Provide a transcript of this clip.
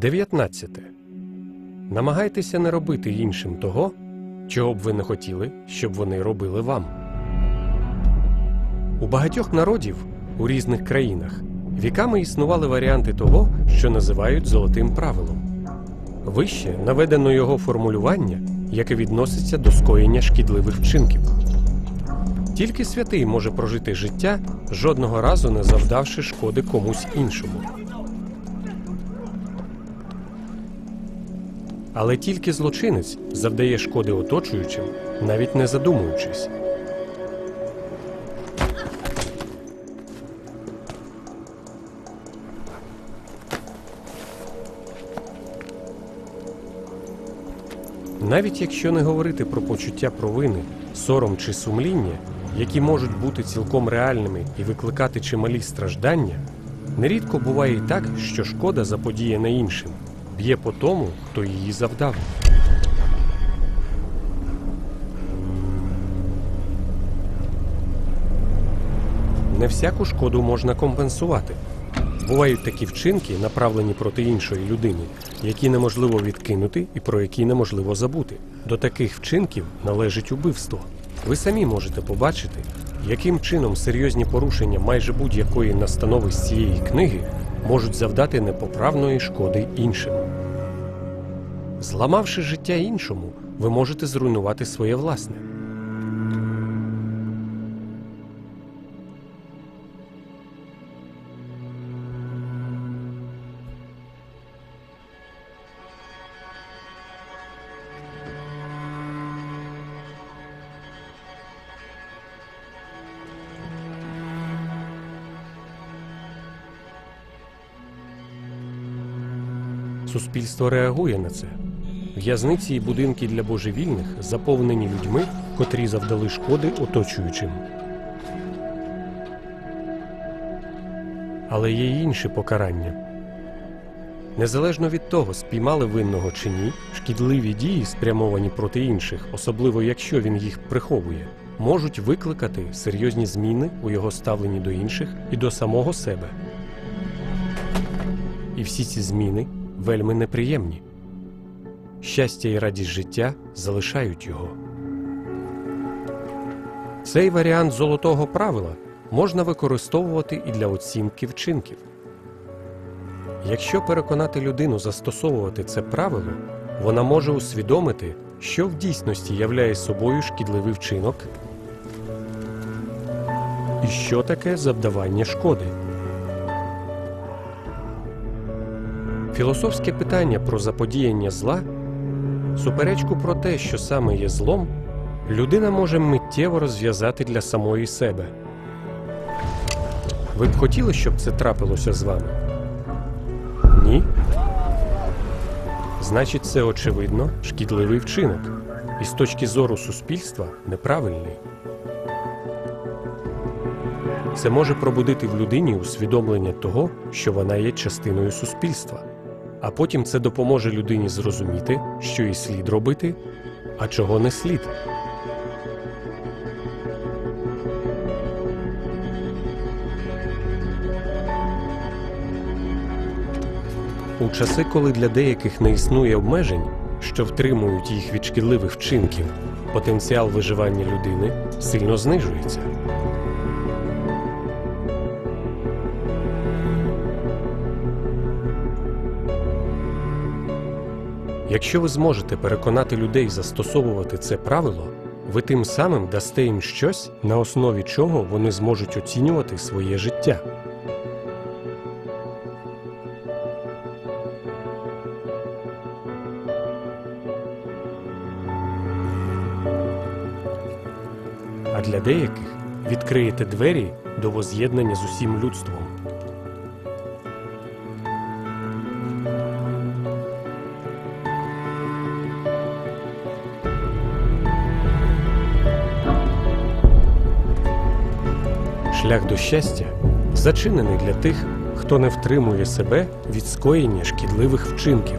19. Намагайтеся не робити іншим того, чого б ви не хотіли, щоб вони робили вам. У багатьох народів у різних країнах віками існували варіанти того, що називають золотим правилом. Вище наведено його формулювання, яке відноситься до скоєння шкідливих вчинків. Тільки святий може прожити життя, жодного разу не завдавши шкоди комусь іншому. Але тільки злочинець завдає шкоди оточуючим, навіть не задумуючись. Навіть якщо не говорити про почуття провини, сором чи сумління, які можуть бути цілком реальними і викликати чималі страждання, нерідко буває і так, що шкода заподіяна іншим, б'є по тому, хто її завдав. Не всяку шкоду можна компенсувати. Бувають такі вчинки, направлені проти іншої людини, які неможливо відкинути і про які неможливо забути. До таких вчинків належить убивство. Ви самі можете побачити, яким чином серйозні порушення майже будь-якої настанови з цієї книги можуть завдати непоправної шкоди іншим. Зламавши життя іншому, ви можете зруйнувати своє власне. Суспільство реагує на це. В'язниці і будинки для божевільних заповнені людьми, котрі завдали шкоди оточуючим. Але є й інші покарання. Незалежно від того, спіймали винного чи ні, шкідливі дії, спрямовані проти інших, особливо якщо він їх приховує, можуть викликати серйозні зміни у його ставленні до інших і до самого себе. І всі ці зміни вельми неприємні. Щастя і радість життя залишають його. Цей варіант золотого правила можна використовувати і для оцінки вчинків. Якщо переконати людину застосовувати це правило, вона може усвідомити, що в дійсності являє собою шкідливий вчинок і що таке завдавання шкоди. Філософське питання про заподіяння зла, суперечку про те, що саме є злом, людина може миттєво розв'язати для самої себе. Ви б хотіли, щоб це трапилося з вами? Ні? Значить, це очевидно шкідливий вчинок, і з точки зору суспільства неправильний. Це може пробудити в людині усвідомлення того, що вона є частиною суспільства, а потім це допоможе людині зрозуміти, що і слід робити, а чого не слід. У часи, коли для деяких не існує обмежень, що втримують їх від шкідливих вчинків, потенціал виживання людини сильно знижується. Якщо ви зможете переконати людей застосовувати це правило, ви тим самим дасте їм щось, на основі чого вони зможуть оцінювати своє життя. А для деяких відкриєте двері до воз'єднання з усім людством. Шлях до щастя зачинений для тих, хто не втримує себе від скоєння шкідливих вчинків.